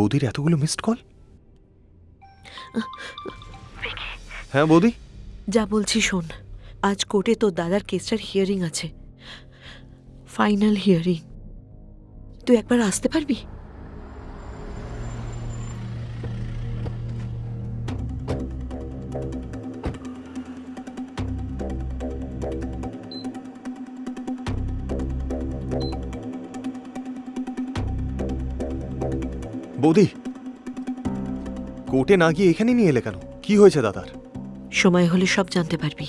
বৌদির এতগুলো missed call হ্যাঁ বৌদি? যা বলছি শোন। আজ কোর্টে তোর দাদার কেসটার হিয়ারিং আছে। ফাইনাল হিয়ারিং তুই একবার আসতে পারবি? বৌদি। কোর্টে না গিয়ে এখানে নিয়ে এলে কেন? কি হয়েছে দাদার? সময় হলে সব জানতে পারবি।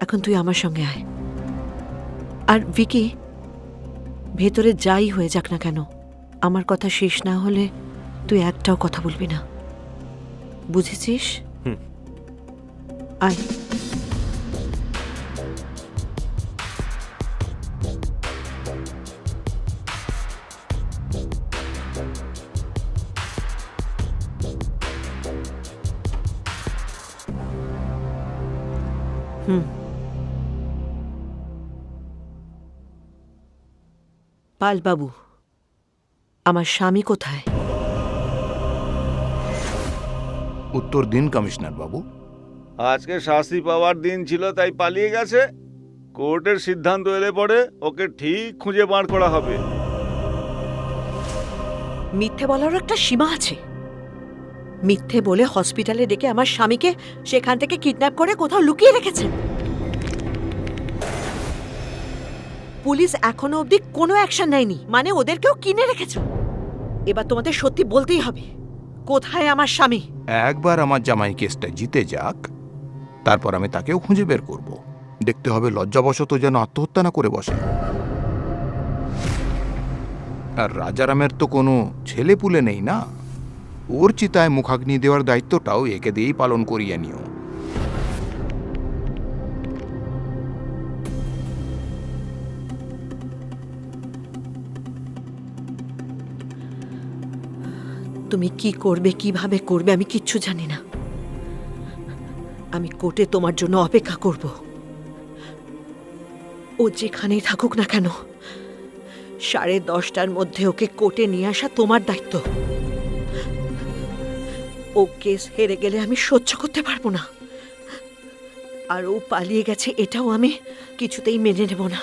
এখন তুই আমার সঙ্গে আয়। আর ভিকি ভেতরে যাই হয়ে যাক না কেন আমার কথা শেষ না হলে তুই একটাও কথা বলবি না। বুঝেছিস? হুম। আয়। পালবাবু আমার স্বামী কোথায়? উত্তর দিন কমিশনার বাবু। আজকে শাস্তি পাওয়ার দিন ছিল তাই পালিয়ে গেছে। কোর্টের সিদ্ধান্ত এলে পরে ওকে ঠিক খুঁজে বার করা হবে। মিথ্যে বলারও একটা সীমা আছে। মিথ্যে বলে হসপিটালে ডেকে আমার স্বামীকে সেখান থেকে কিডন্যাপ করে কোথাও লুকিয়ে রেখেছেন পুলিশ এখনও অবধি কোনো অ্যাকশন নেয়নি। মানে ওদেরকেও কিনে রেখেছ। এবার তোমাদের সত্যি বলতেই হবে, কোথায় আমার স্বামী? একবার আমার জামাই কেসটা জিতে যাক, তারপর আমি তাকেও খুঁজে বের করব। দেখতে হবে লজ্জাবশত যেন আত্মহত্যা না করে বসে। আর রাজারামের তো কোনো ছেলে পুলে নেই না? ওর চিতায় মুখাগ্নি দেওয়ার দায়িত্বটাও একে দিয়েই পালন করিয়ে নিও। তুমি কি করবে, কীভাবে করবে, আমি কিচ্ছু জানি না। আমি কোর্টে তোমার জন্য অপেক্ষা করব। ও যেখানেই থাকুক না কেন, সাড়ে দশটার মধ্যে ওকে কোর্টে নিয়ে আসা তোমার দায়িত্ব। ও কেস হেরে গেলে আমি সহ্য করতে পারব না। আর ও পালিয়ে গেছে, এটাও আমি কিছুতেই মেনে নেব না।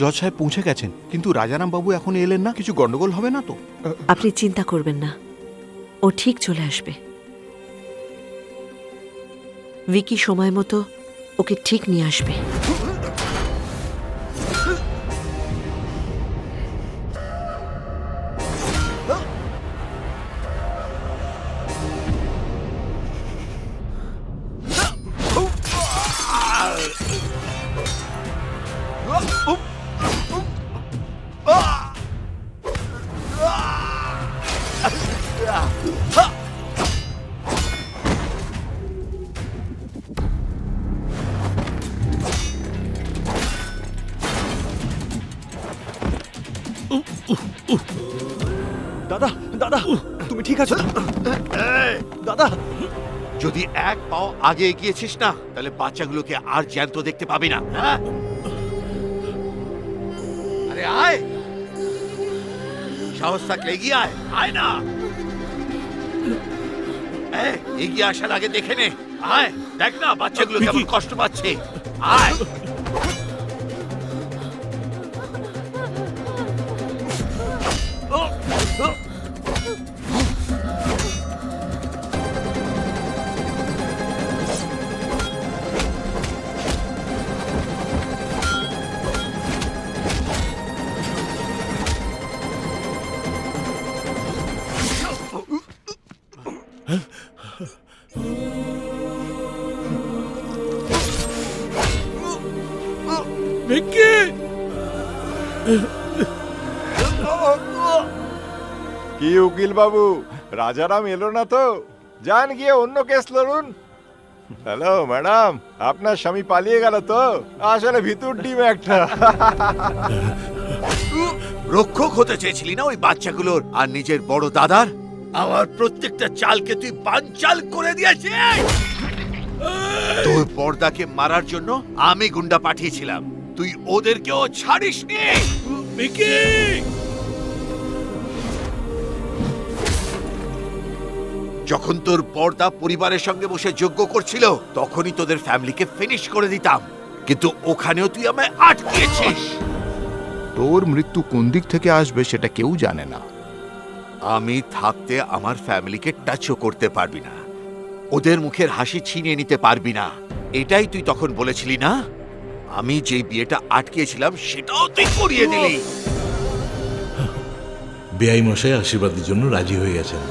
জজ সাহেব পৌঁছে গেছেন, কিন্তু রাজারাম বাবু এখন এলেন না, কিছু গন্ডগোল হবে না তো? আপনি চিন্তা করবেন না, ও ঠিক চলে আসবে। ভিকি সময় মতো ওকে ঠিক নিয়ে আসবে। দাদা তুমি ঠিক আছো? দাদা যদি এক পাও আগে এগিয়েছিস না তাহলে বাচ্চাগুলোকে আর জ্যান্ত দেখতে পাবি না হ্যাঁ? আরে আয়। সাহস থাকলে এগিয়ে আয়। আয় না। এগিয়ে আসার আগে দেখে নে। আয় দেখ না বাচ্চাগুলো কেমন কষ্ট পাচ্ছে। আয়। কি উকিল বাবু? রাজারাম এলো না তো? যান গিয়ে অন্য কেস লড়ুন। হ্যালো, ম্যাডাম, আপনার স্বামী পালিয়ে গেল তো? আসলে ভিতর ডিম একটা। রক্ষক হতে চেয়েছিলি না ওই বাচ্চাগুলোর আর নিজের বড় দাদার? আমার প্রত্যেকটা চালকে তুই বানচাল করে দিয়েছিস। তোর পর্দাকে মারার জন্য আমি গুন্ডা পাঠিয়েছিলাম। তুই ওদেরকেও ছাড়িসনি। ভিকি! যখন তোর পর্দা পরিবারের সঙ্গে বসে যোগ্য করছিল তখনই তোদের ফ্যামিলিকে ফিনিশ করে দিতাম। কিন্তু ওখানেও তুই আমায় আটকেছিস তোর মৃত্যু কোন দিক থেকে আসবে সেটা কেউ জানে না। আমি থাকতে আমার ফ্যামিলিকে টাচও করতে পারবি না। ওদের মুখের হাসি ছিনিয়ে নিতে পারবি না। এটাই তুই তখন বলেছিলি না? আমি যে বিয়েটা আটকিয়েছিলাম সেটাও তুই করিয়ে দিলি। বেআই মশাই আশীর্বাদের জন্য রাজি হয়ে গেছেন।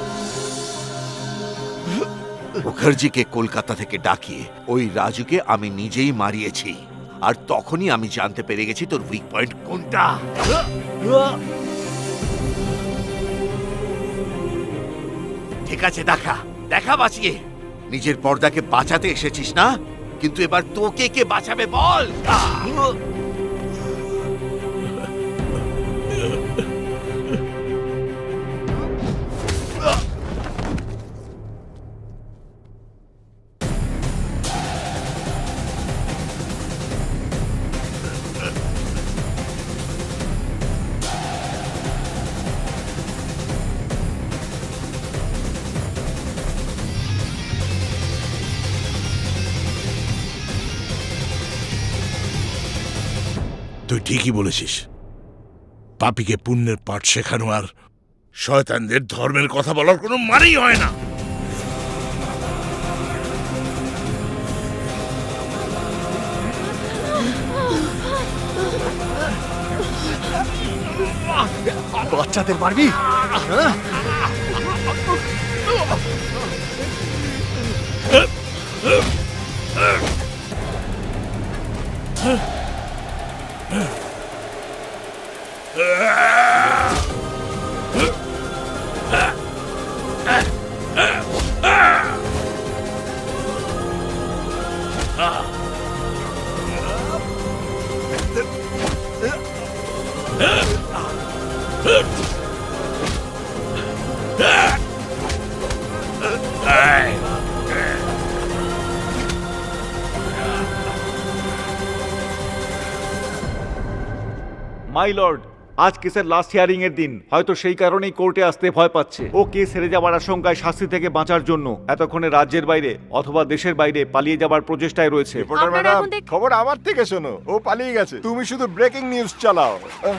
মুখার্জিকে কলকাতা থেকে ডাকিয়ে ওই রাজুকে আমি নিজেই মারিয়েছি। আর তখনই আমি জানতে পেরে গেছি তোর উইক পয়েন্ট কোনটা। ঠিক আছে দেখা। দেখা বাঁচিয়ে। নিজের পর্দাকে বাঁচাতে এসেছিস না? কিন্তু এবার তোকে কে বাঁচাবে বল? তুই ঠিকই বলেছিস। পাপিকে পুণ্যের পাঠ শেখানো আর শয়তানদের ধর্মের কথা বলার কোনো মানেই হয় না। বাচ্চাদের মারবি মাই লর্ড আজ কেসের লাস্ট হিয়ারিং এর দিন। হয়তো সেই কারণেই কোর্টে আসতে ভয় পাচ্ছে। ও কেস হেরে যাওয়ার আশঙ্কায় শাস্তি থেকে বাঁচার জন্য এতক্ষণে রাজ্যের বাইরে অথবা দেশের বাইরে পালিয়ে যাবার প্রচেষ্টায় রয়েছে। রিপোর্টার আপনারা ম্যাডাম এখন দেখ- খবর আমার থেকে শোনো। ও পালিয়ে গেছে। তুমি শুধু ব্রেকিং নিউজ চালাও। আহ,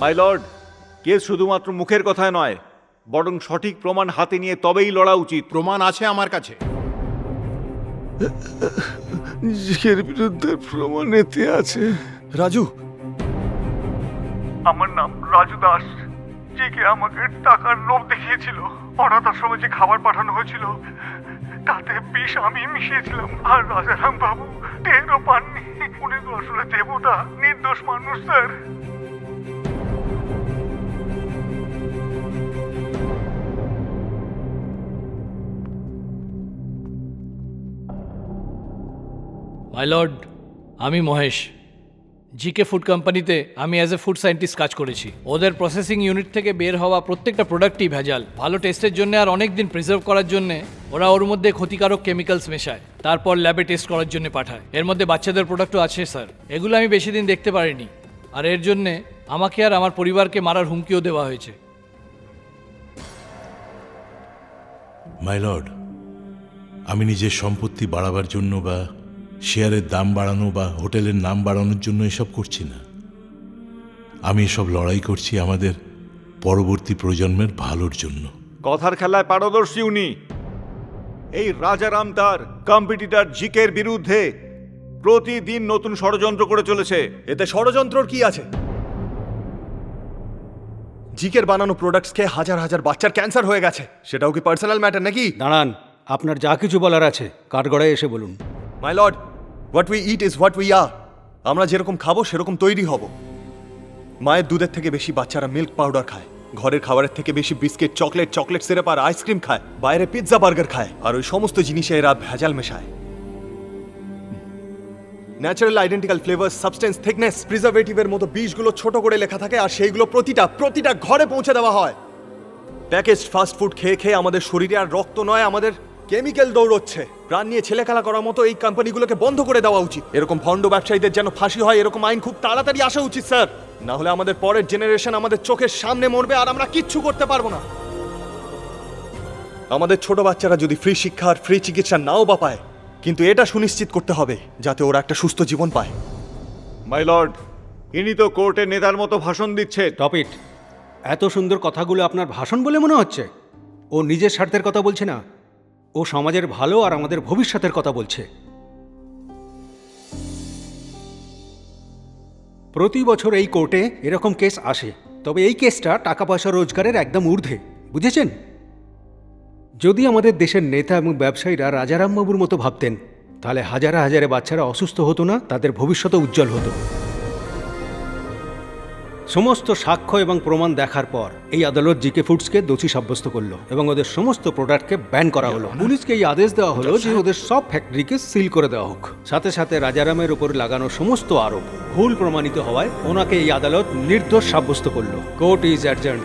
মাই লর্ড কেস শুধুমাত্র মুখের কথায় নয় বরং সঠিক প্রমাণ হাতে নিয়ে তবেই লড়া উচিত। প্রমাণ আছে আমার কাছে। জিকের বিরুদ্ধে প্রমাণ এতে আছে। রাজু। আমার নাম রাজু দাস জিকে আমাকে টাকার লোভ দেখিয়েছিল অনাথ আশ্রমে যে খাবার পাঠানো হয়েছিল তাতে বিষ আমি মিশিয়েছিলাম আর রাজারাম বাবু টেরও পাননি। উনি তো আসলে দেবতা নির্দোষ মানুষ স্যার। মাই লর্ড, আমি মহেশ। জিকে ফুড কোম্পানিতে আমি অ্যাজ এ ফুড সায়েন্টিস্ট কাজ করেছি। ওদের প্রসেসিং ইউনিট থেকে বের হওয়া প্রত্যেকটা প্রোডাক্টই ভেজাল। ভালো টেস্টের জন্য আর অনেক দিন প্রিজার্ভ করার জন্য ওরা ওর মধ্যে ক্ষতিকারক কেমিক্যালস মেশায়। তারপর ল্যাবে টেস্ট করার জন্য পাঠায়। এর মধ্যে বাচ্চাদের প্রোডাক্টও আছে স্যার এগুলো আমি বেশি দিন দেখতে পারিনি। আর এর জন্যে আমাকে আর আমার পরিবারকে মারার হুমকিও দেওয়া হয়েছে। মাই লর্ড, আমি নিজের সম্পত্তি বাড়াবার জন্য বা শেয়ারের দাম বাড়ানো বা হোটেলের নাম বাড়ানোর জন্য এসব করছি না। আমি এসব লড়াই করছি আমাদের পরবর্তী প্রজন্মের ভালোর জন্য। কথার খেলায় পারদর্শী উনি। এই রাজারাম তার কম্পিটিটর জিকের বিরুদ্ধে প্রতিদিন নতুন ষড়যন্ত্র করে চলেছে। এতে ষড়যন্ত্রর কি আছে? জিকের বানানো প্রোডাক্টস খেয়ে হাজার হাজার বাচ্চার ক্যান্সার হয়ে গেছে। সেটাও কি পার্সোনাল ম্যাটার নাকি? দাঁড়ান আপনার যা কিছু বলার আছে কাঠগড়ায় এসে বলুন। My lord what we eat is what we are আমরা যেরকম খাব, সেরকম তৈরি হব। মায়ের দুধের থেকে বেশি বাচ্চারা মিল্ক পাউডার খায়। ঘরের খাবারের থেকে বেশি বিস্কিট চকলেট চকলেট সিরাপ আর আইসক্রিম খায়। বাইরে পিৎজা বার্গার খায়। আর ওই সমস্ত জিনিসে এরা ভেজাল মেশায়। Natural identical flavour substance thickness প্রিজারভেটিভের মতো বীজগুলো ছোট করে লেখা থাকে আর সেইগুলো প্রতিটা প্রতিটা ঘরে পৌঁছে দেওয়া হয়। প্যাকেজড ফাস্ট ফুড খেয়ে খেয়ে আমাদের শরীরে আর রক্ত নয়, আমাদের কেমিক্যাল দৌড়চ্ছে। প্রাণ নিয়ে ছেলেখেলা করার মতো এই কোম্পানিগুলোকে বন্ধ করে দেওয়া উচিত। এরকম ভণ্ড ব্যবসায়ীদের যেন ফাঁসি হয় এরকম আইন খুব তাড়াতাড়ি আসা উচিত স্যার। না হলে আমাদের পরের জেনারেশন আমাদের চোখের সামনে মরবে আর আমরা কিচ্ছু করতে পারব না। আমাদের ছোট বাচ্চারা যদি ফ্রি শিক্ষা আর ফ্রি চিকিৎসা নাও বা পায় কিন্তু এটা সুনিশ্চিত করতে হবে যাতে ওরা একটা সুস্থ জীবন পায়। মাই লর্ড ইনি তো কোর্টের নেতার মতো ভাষণ দিচ্ছে। টপ ইট এত সুন্দর কথাগুলো আপনার ভাষণ বলে মনে হচ্ছে? ও নিজের স্বার্থের কথা বলছে না? ও সমাজের ভালো আর আমাদের ভবিষ্যতের কথা বলছে। প্রতি বছর এই কোর্টে এরকম কেস আসে, তবে এই কেসটা টাকা পয়সা রোজগারের একদম ঊর্ধ্বে, বুঝেছেন? যদি আমাদের দেশের নেতা এবং ব্যবসায়ীরা রাজারামবাবুর মতো ভাবতেন, তাহলে হাজারে হাজারে বাচ্চারা অসুস্থ হতো না, তাদের ভবিষ্যৎ উজ্জ্বল হতো। সমস্ত সাক্ষ্য এবং প্রমাণ দেখার পর এই আদালত জিকে ফুডসকে দোষী সাব্যস্ত করল এবং ওদের সমস্ত প্রোডাক্টকে ব্যান করা হলো। পুলিশকে এই আদেশ দেওয়া হলো যে ওদের সব ফ্যাক্টরিকে সিল করে দেওয়া হোক। সাথে সাথে রাজারামের উপর লাগানো সমস্ত আরোপ ভুল প্রমাণিত হওয়ায় ওনাকে এই আদালত নির্দোষ সাব্যস্ত করল। Court is adjourn